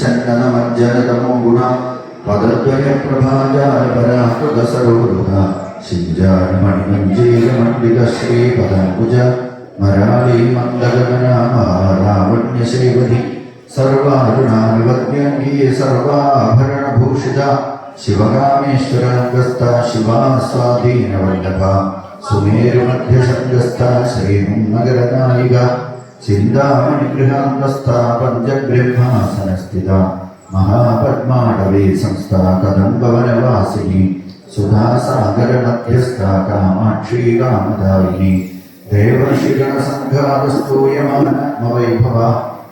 പ്രച്ഛന്നമജ്ജനതമോ ഗുണ പദദ്വയ പ്രഭാജാല പരാകൃത സരോരുഹ ശിഞ്ചാമണിമഞ്ജീരമണ്ഡിത ശ്രീപദംബുജ മരാളി മന്ദഗമനാമാലാവണ്യശൈവതി സർവാരുണാനുവജ്ഞി സർവാഭരണഭൂഷിത ശിവകാമേശ്വരംഗസ്ഥ ശിവാ സ്വാധീനവല്ലഭ സുമേരുമധ്യസംഗസ്ഥ ശ്രീമുന്നഗരനായിക चिन्तामणिगृहान्तस्था महापद्माडवे संस्था कदम्बवनवासिनी सुधासागरमध्यस्था कामाक्षी कामदायिनी देवर्षिगणसङ्घातस्तूयमानमवैभवा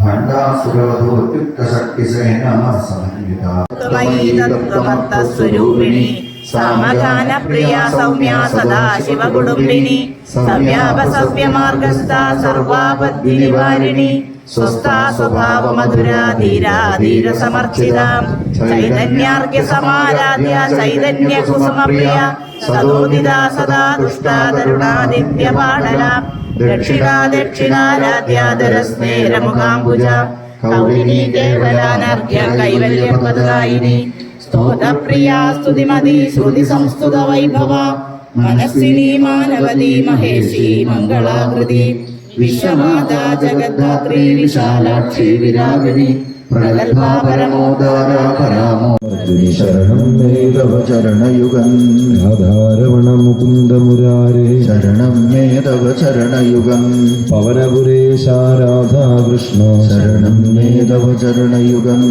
भण्डासुरवधोत्युक्तशक्तिसेना समन्विता സമന്വിത പ്രിയ സൗമ്യ സദാ ശിവകുടുംബിനി സവ്യാപസവ്യമാർഗസ്ഥ സർവാപദ്വിനിവാരിണി സ്വസ്ഥാ സ്വഭാവ മധുരാ ധീരാ ധീര സമർച്ചിത ചൈതന്യാർഘ്യ സമാരാധ്യ ചൈതന്യ കുസുമപ്രിയ സദോദിത സദാ ദുഷ്ടാതരുണാദിത്യ പാടല ദക്ഷിണാ ദക്ഷിണാരാധ്യാദരസ്നേരമുഖാംബുജ കൗലിനി കേവലാനർഘ്യ കൈവല്യ പദായിനി സ്തോതപ്രിയാ സ്തുതിമതി ശ്രുതി സംസ്തുത വൈഭവ മനസ്സിനി മാനവതി മഹേഷി മംഗളാകൃതി। വിശ്വമാതാ ജഗദ്ധാത്രി വിശാലാക്ഷി വിരാഗിണി। ശരണം മേ തവ ചരണയുഗം രാധാരമണ മുകുന്ദ മുരാരേ ശരണം മേധവ തവ ചരണയുഗം പവനപുരേശ രാധാകൃഷ്ണ ശരണം മേധവ തവ ചരണയുഗം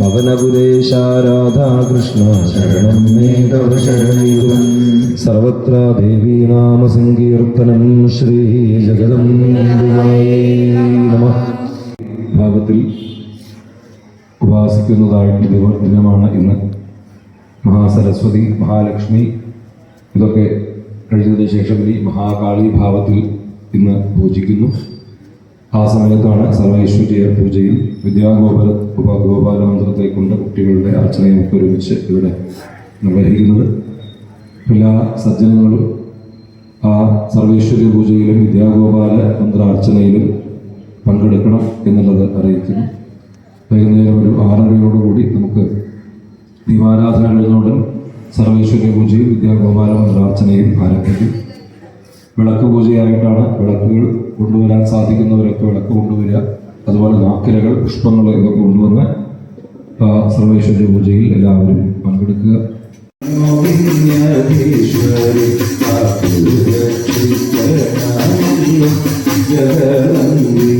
പവനപുരേശ രാധാകൃഷ്ണ ശരണം മേ തവ ചരണയുഗം സർവത്ര ദേവീനാമ സങ്കീർത്തനം ശ്രീ ജഗദം നമ. ഭാഗത്തിൽ ഉപാസിക്കുന്നതായിട്ട് ദിവ- ദിനമാണ് ഇന്ന്. മഹാസരസ്വതി മഹാലക്ഷ്മി ഇതൊക്കെ കഴിഞ്ഞതിന് ശേഷം ഈ മഹാകാളി ഭാവത്തിൽ ഇന്ന് പൂജിക്കുന്നു. ആ സമയത്താണ് സർവൈശ്വര്യ പൂജയും വിദ്യാഗോപാല ഉപഗോപാല മന്ത്രത്തെ കൊണ്ട് കുട്ടികളുടെ അർച്ചനയും ഒക്കെ ഒരുമിച്ച് ഇവിടെ നിർവഹിക്കുന്നത്. എല്ലാ സജ്ജനങ്ങളും ആ സർവൈശ്വര്യ പൂജയിലും വിദ്യാഗോപാല മന്ത്രാർച്ചനയിലും പങ്കെടുക്കണം എന്നുള്ളത് അറിയിക്കുന്നു. വൈകുന്നേരം ഒരു ആറരയോടുകൂടി നമുക്ക് ദീപാരാധനകളിലൂടെ സർവേശ്വര പൂജയും വിദ്യാഗോപാല മന്ത്രാർച്ചനയും ആരംഭിക്കും. വിളക്ക് പൂജയായിട്ടാണ് വിളക്കുകൾ കൊണ്ടുവരാൻ സാധിക്കുന്നവരൊക്കെ വിളക്ക് കൊണ്ടുവരിക. അതുപോലെ നാക്കിരകൾ പുഷ്പങ്ങൾ ഇതൊക്കെ കൊണ്ടുവന്ന് സർവേശ്വര പൂജയിൽ എല്ലാവരും പങ്കെടുക്കുക. നാരായണി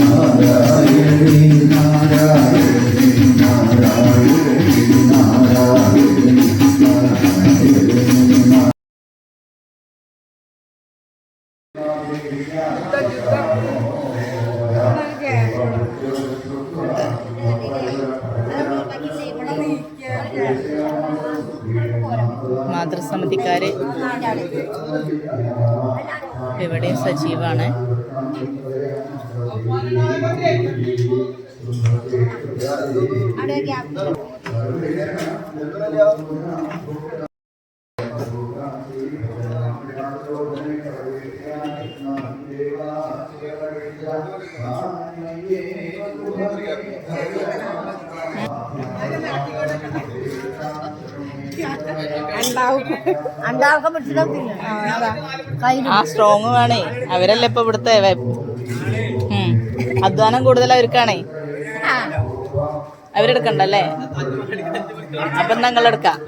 നാരായണി നാരായണി നാരായണി ഇവിടെ സജീവാണ്. ആ സ്ട്രോങ് വേണേ. അവരല്ലേ ഇപ്പൊ ഇവിടുത്തെ. അധ്വാനം കൂടുതൽ അവർക്കാണേ. അവരെടുക്കണ്ടല്ലേ? അപ്പൊ നിങ്ങൾ എടുക്കാം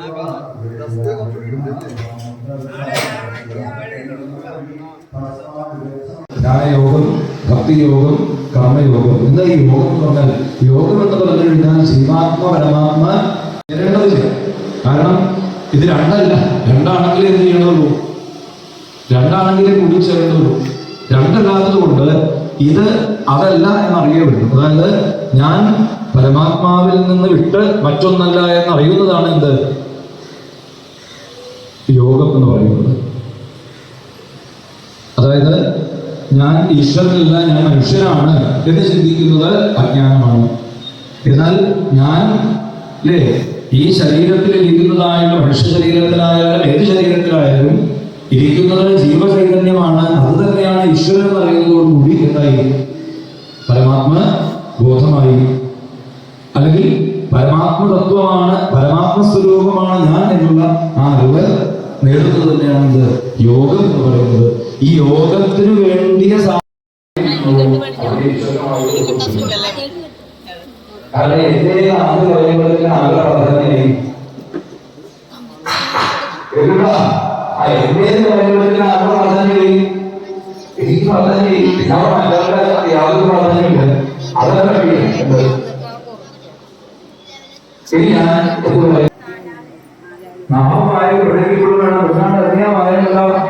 ജ്ഞാനയോഗം ഭക്തിയോഗം കർമ്മയോഗം. എന്താ ഈ യോഗം എന്ന് പറഞ്ഞാൽ യോഗം എന്ന് പറഞ്ഞു കഴിഞ്ഞാൽ ജീവാത്മ പരമാത്മ കാരണം ഇത് രണ്ടല്ല. രണ്ടാണെങ്കിലേ എന്ത് ചെയ്യണുള്ളൂ രണ്ടാണെങ്കിലേ കൂടിച്ചേരേണ്ടതുള്ളൂ രണ്ടല്ലാത്തത് കൊണ്ട് ഇത് അതല്ല എന്നറിയപ്പെടുന്നു. അതായത് ഞാൻ പരമാത്മാവിൽ നിന്ന് വിട്ട് മറ്റൊന്നല്ല എന്നറിയുന്നതാണ് എന്ത്? യോഗം എന്ന് പറയുന്നത്. അതായത് ഞാൻ ഈശ്വരനല്ല ഞാൻ മനുഷ്യനാണ് എന്ന് ചിന്തിക്കുന്നത് അജ്ഞാനമാണ്. എന്നാൽ ഞാൻ ഈ ശരീരത്തിൽ ഇരിക്കുന്നതായാലും മനുഷ്യ ശരീരത്തിലായാലും ഏത് ശരീരത്തിലായാലും ഇരിക്കുന്നത് ജീവചൈതന്യമാണ്. അത് തന്നെയാണ് ഈശ്വരൻ എന്ന് അറിയുന്നതോടുകൂടി എന്തായി? പരമാത്മ ബോധമായി. അല്ലെങ്കിൽ പരമാത്മതത്വമാണ് പരമാത്മസ്വരൂപമാണ് പരമാത്മ സ്വരൂപമാണ് ഞാൻ എന്നുള്ള ആ അറിവ് നേടുന്നത് തന്നെയാണ് ഇത്. യോഗം എന്ന് പറയുന്നത്. ഈ യോഗത്തിന് വേണ്ടിയ സാ- കാരണം എന്റെ ആദ്യ പറയുമ്പോഴത്തേക്ക് കേൾക്കുന്നുണ്ടോ? ആ എന്റെ പറയുമ്പോഴത്തേക്ക് ആകെ പ്രാധാന്യമായി എനിക്ക് പ്രാധാന്യമായി പിന്നെ അവിടെ മറ്റവരുടെ യാതൊരു പ്രാധാന്യമില്ല അതല്ല കഴിയുന്നത് ഇനി ഞാൻ എന്ത് പറയും നാമം വേണം ഞാൻ പറയുന്നതാണ്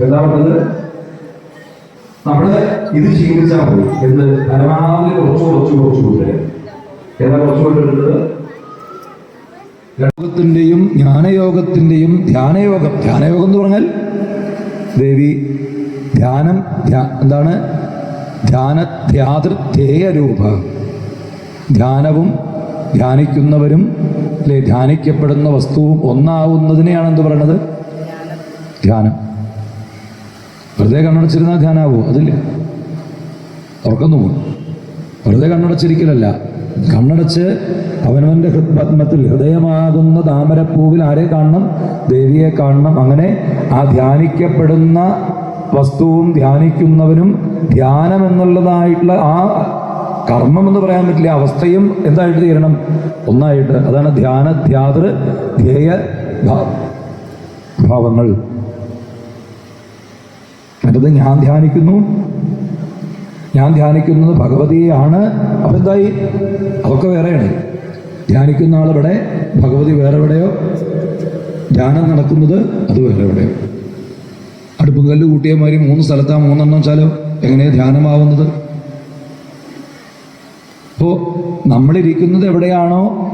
എന്താ നമ്മൾ ഇത് ശീലിച്ചാൽ മതി എന്ത്? പരമാവധി കുറച്ച് കുറച്ച് കുറച്ച് കൂട്ടുക ഏതാ കുറച്ച് ജ്ഞാനയോഗത്തിന്റെയും ധ്യാനയോഗം ധ്യാനയോഗം എന്ന് പറഞ്ഞാൽ ദേവി ധ്യാനം എന്താണ്? ധ്യാന ധ്യാതൃ രൂപ ധ്യാനവും ധ്യാനിക്കുന്നവരും അല്ലെ ധ്യാനിക്കപ്പെടുന്ന വസ്തുവും ഒന്നാവുന്നതിനെയാണ് എന്ത് പറയണത്? ധ്യാനം. വെറുതെ കണ്ണടച്ചിരുന്നാൽ ധ്യാനാവോ? അതില്ല. തുറക്കുന്നു വെറുതെ കണ്ണടച്ചിരിക്കലല്ല. കണ്ണടച്ച് അവനവന്റെ ഹൃദ്പത്മത്തിൽ ഹൃദയമാകുന്ന താമരപ്പൂവിൽ ആരെ കാണണം? ദേവിയെ കാണണം. അങ്ങനെ ആ ധ്യാനിക്കപ്പെടുന്ന വസ്തുവും ധ്യാനിക്കുന്നവനും ധ്യാനം എന്നുള്ളതായിട്ടുള്ള ആ കർമ്മം എന്ന് പറയാൻ പറ്റില്ല അവസ്ഥയും എന്തായിട്ട് തീരണം? ഒന്നായിട്ട് അതാണ് ധ്യാന ധ്യാതൃ ധ്യേയ ഭാവങ്ങൾ. മറ്റത് ഞാൻ ധ്യാനിക്കുന്നു. ഞാൻ ധ്യാനിക്കുന്നത് ഭഗവതിയാണ് അപ്പൊ എന്തായി? അതൊക്കെ വേറെയാണ്. ധ്യാനിക്കുന്ന ആളിവിടെ ഭഗവതി വേറെ എവിടെയോ? ധ്യാനം നടക്കുന്നത് അത് വേറെ എവിടെയോ? അടുപ്പും കല്ല് കൂട്ടിയ മാതിരി മൂന്ന് സ്ഥലത്താ മൂന്നെണ്ണം വെച്ചാലോ? എങ്ങനെയാണ് ധ്യാനമാവുന്നത്? അപ്പോ നമ്മളിരിക്കുന്നത് എവിടെയാണോ?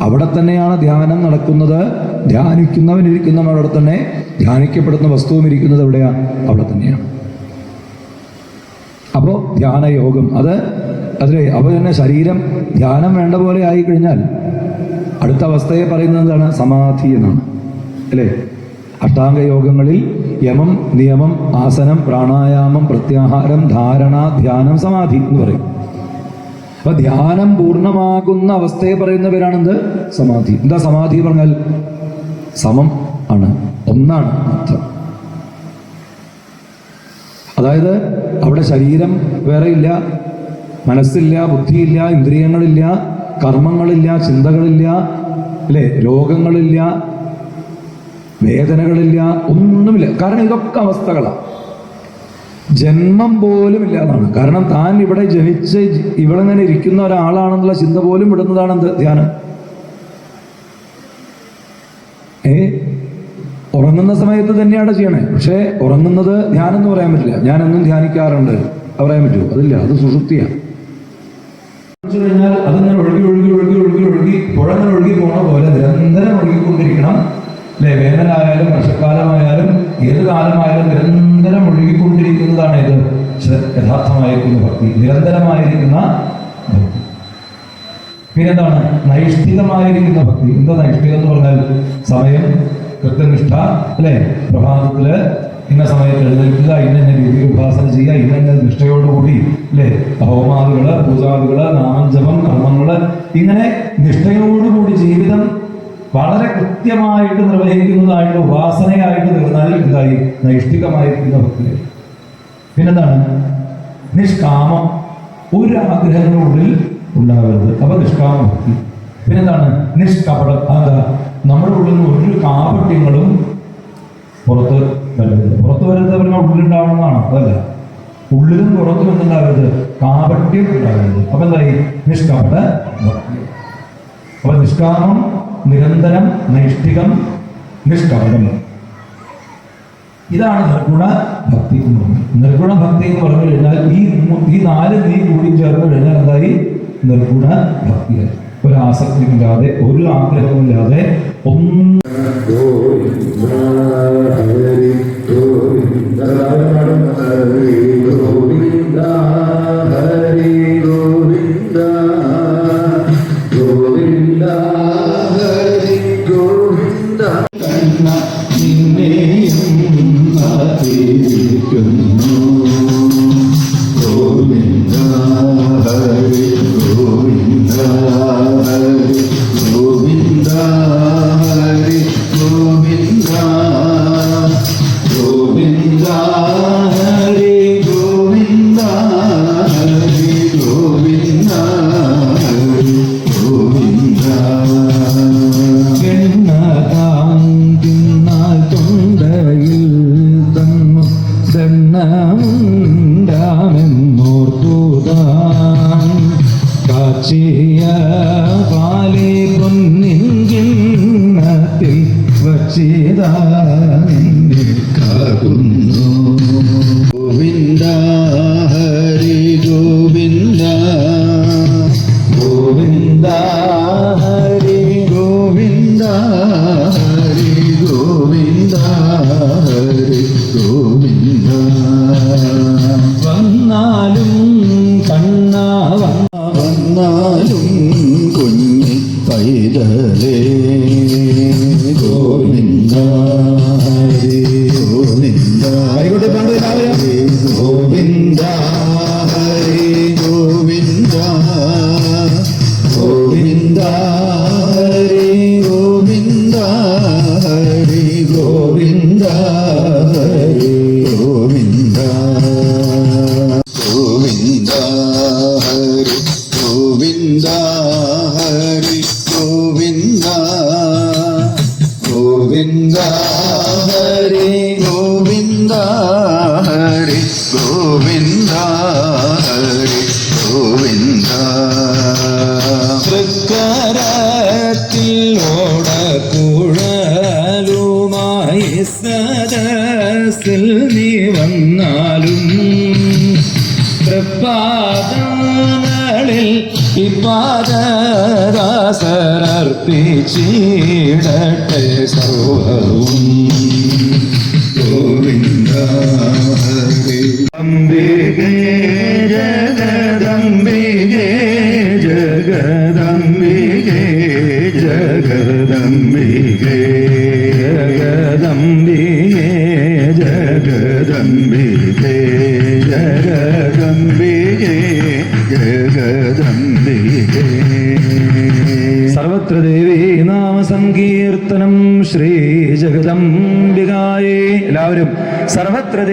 അവിടെ തന്നെയാണ് ധ്യാനം നടക്കുന്നത്. ധ്യാനിക്കുന്നവൻ ഇരിക്കുന്നവൻ അവിടെ തന്നെ. ധ്യാനിക്കപ്പെടുന്ന വസ്തുവും ഇരിക്കുന്നത് എവിടെയാണ് അവിടെ തന്നെയാണ്. അപ്പോൾ ധ്യാനയോഗം അത് അതിലെ അപ്പോൾ തന്നെ ശരീരം ധ്യാനം വേണ്ട പോലെ ആയിക്കഴിഞ്ഞാൽ അടുത്ത അവസ്ഥയെ പറയുന്നത് എന്താണ്? സമാധി എന്നാണ്. അല്ലേ? അഷ്ടാംഗ യോഗങ്ങളിൽ യമം നിയമം ആസനം പ്രാണായാമം പ്രത്യാഹാരം ധാരണ ധ്യാനം സമാധി എന്ന് പറയും. അപ്പൊ ധ്യാനം പൂർണമാകുന്ന അവസ്ഥയെ പറയുന്നവരാണെന്ത്? സമാധി. എന്താ സമാധി പറഞ്ഞാൽ? സമം ആണ്. ഒന്നാണ് അർത്ഥം. അതായത് അവിടെ ശരീരം വേറെ ഇല്ല മനസ്സില്ല ബുദ്ധിയില്ല ഇന്ദ്രിയങ്ങളില്ല കർമ്മങ്ങളില്ല ചിന്തകളില്ല അല്ലേ? രോഗങ്ങളില്ല വേദനകളില്ല ഒന്നുമില്ല. കാരണം ഇതൊക്കെ അവസ്ഥകളാണ് ജന്മം പോലും ഇല്ലാതാണ്. കാരണം താൻ ഇവിടെ ജനിച്ച് ഇവിടെ ഇങ്ങനെ ഇരിക്കുന്ന ഒരാളാണെന്നുള്ള ചിന്ത പോലും വിടുന്നതാണ് എന്ത്? ധ്യാനം. ഏ? ഉറങ്ങുന്ന സമയത്ത് തന്നെയാണ് ചെയ്യണേ. പക്ഷേ ഉറങ്ങുന്നത് ധ്യാനം എന്ന് പറയാൻ പറ്റില്ല. ഞാൻ എന്നും ധ്യാനിക്കാറുണ്ട്. പറയാൻ പറ്റുമോ അതില്ല. അത് സുഷുപ്തിയാണ്. കഴിഞ്ഞാൽ അതിങ്ങനെ ഒഴുകി ഒഴുകി ഒഴുകി ഒഴുകി ഒഴുകി പുഴങ്ങനെ ഒഴുകി പോണ പോലെ നിരന്തരം ഒഴുകിക്കൊണ്ടിരിക്കണം. അല്ലെ? വേനലായാലും വർഷക്കാലമായാലും ഏത് കാലമായാലും നിരന്തരം ഒഴുകിക്കൊണ്ടിരിക്കുന്നതാണ് ഇത്. യഥാർത്ഥമായിരിക്കുന്ന ഭക്തി. നിരന്തരമായിരിക്കുന്ന ഭക്തി. പിന്നെന്താണ്? നൈഷ്ഠികമായിരിക്കുന്ന ഭക്തി. എന്താ നൈഷ്ഠികം എന്ന് പറഞ്ഞാൽ സമയം കൃത്യനിഷ്ഠ അല്ലെ? പ്രഭാതത്തിൽ ഇന്ന സമയത്ത് എഴുന്നേൽക്കുക ഇന്ന ഇന്ന രീതിയിൽ ഉപാസന ചെയ്യുക ഇന്ന നിഷ്ഠയോടുകൂടി അല്ലെ? ഹോമാദികൾ പൂജാദികൾ നാമജപം കർമ്മങ്ങൾ ഇങ്ങനെ നിഷ്ഠയോടുകൂടി ജീവിതം വളരെ കൃത്യമായിട്ട് നിർവഹിക്കുന്നതായിട്ട് ഉപാസനയായിട്ട് തീർന്നാൽ എന്തായി? നൈഷ്ഠികമായിരിക്കുന്ന ഭക്തി പിന്നെന്താണ്? നിഷ്കാമം. ഒരു ആഗ്രഹങ്ങളുള്ളിൽ ഉണ്ടാകരുത് അപ്പൊ നിഷ്കാമ ഭക്തി. പിന്നെന്താണ്? നിഷ്കപട. എന്താ നമ്മുടെ ഉള്ളിൽ നിന്ന് ഒരു കാപട്യങ്ങളും പുറത്ത് വരരുത്. പുറത്ത് വരരുത് പറഞ്ഞാൽ ഉള്ളിലുണ്ടാവണമെന്നാണ് അതല്ല. ഉള്ളിലും പുറത്തും എന്തുണ്ടാകരുത് കാപട്യം ഉണ്ടാകരുത് അപ്പൊ എന്തായി? നിഷ്കപട ഭക്തി. അപ്പൊ നിഷ്കാമം നിരന്തരം നൈഷ്ഠികം നിഷ്കപടം. ഇതാണ് നിർഗുണ ഭക്തി എന്ന് പറയുന്നത്. നിർഗുണ ഭക്തി എന്ന് പറഞ്ഞു കഴിഞ്ഞാൽ ഈ ഈ നാല് നീ കൂടി ചേർന്ന് കഴിഞ്ഞാൽ എന്തായി? നിർഗുണ ഭക്തിയായി ഒരു ആസക്തിയില്ലാതെ ഒരു ആഗ്രഹമില്ലാതെ ഒന്നും പാടൂ എല്ലാവരും. ഇപ്പാദാസരർപ്പിച്ചിടട്ടെ സർവവും ഗോവിന്ദ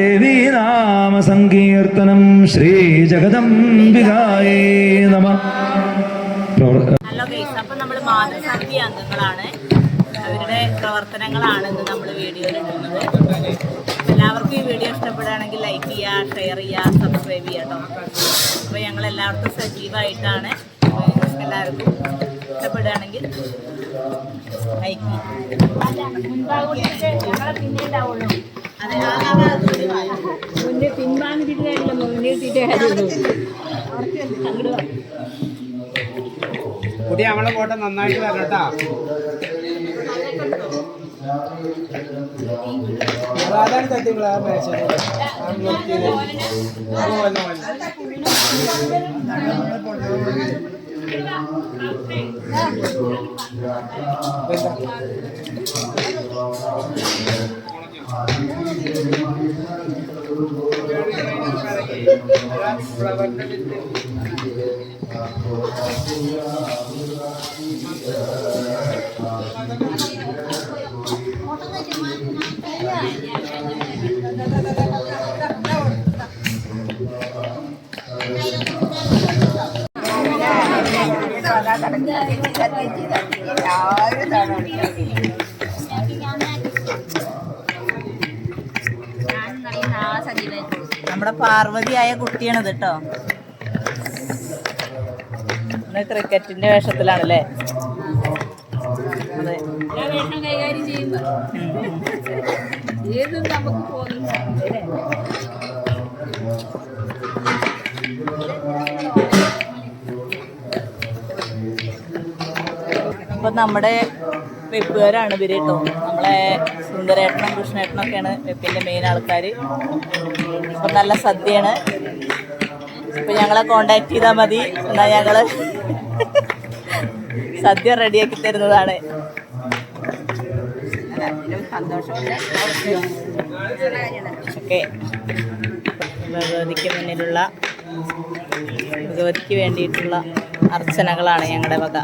സർവത്ര ദേവീ നാമ സങ്കീർത്തനം ശ്രീ ജഗദംബികായേ നമ. ഹലോ ഗൈസ് അപ്പൊ നമ്മൾ അംഗങ്ങളാണ്. അവരുടെ പ്രവർത്തനങ്ങളാണ് ഇന്ന് നമ്മൾ വീഡിയോയിൽ ഇടുന്നത്. എല്ലാവർക്കും ഈ വീഡിയോ ഇഷ്ടപ്പെടുകയാണെങ്കിൽ ലൈക്ക് ചെയ്യുക ഷെയർ ചെയ്യുക സബ്സ്ക്രൈബ് ചെയ്യുക കേട്ടോ അപ്പോൾ ഞങ്ങൾ എല്ലാവർക്കും സജീവമായിട്ടാണ് അപ്പോൾ എല്ലാവർക്കും ഇഷ്ടപ്പെടുകയാണെങ്കിൽ ലൈക്ക് അതെ മുന്നേ. കുട്ടി നമ്മളെ പോട്ടെ നന്നായിട്ട് വരണം കേട്ടാ അതാണ് തട്ടിങ്ങളാ Trời ơi, trời ơi. നമ്മുടെ പാർവതിയായ കുട്ടിയാണ് കേട്ടോ ക്രിക്കറ്റിന്റെ വേഷത്തിലാണല്ലേ? അതെ. നമ്മുടെ വെപ്പുകാരാണ് ഇവർ കേട്ടോ നമ്മളെ സുന്ദരേട്ടനും കൃഷ്ണേട്ടനൊക്കെയാണ് വെപ്പിന്റെ മെയിൻ ആൾക്കാർ ഇപ്പം നല്ല സദ്യയാണ്. ഇപ്പം ഞങ്ങളെ കോണ്ടാക്ട് ചെയ്താൽ മതി. എന്നാൽ ഞങ്ങൾ സദ്യ റെഡിയാക്കി തരുന്നതാണ്. ഭഗവതിക്ക് മുന്നിലുള്ള ഭഗവതിക്ക് വേണ്ടിയിട്ടുള്ള അർച്ചനകളാണ് ഞങ്ങളുടെ വക.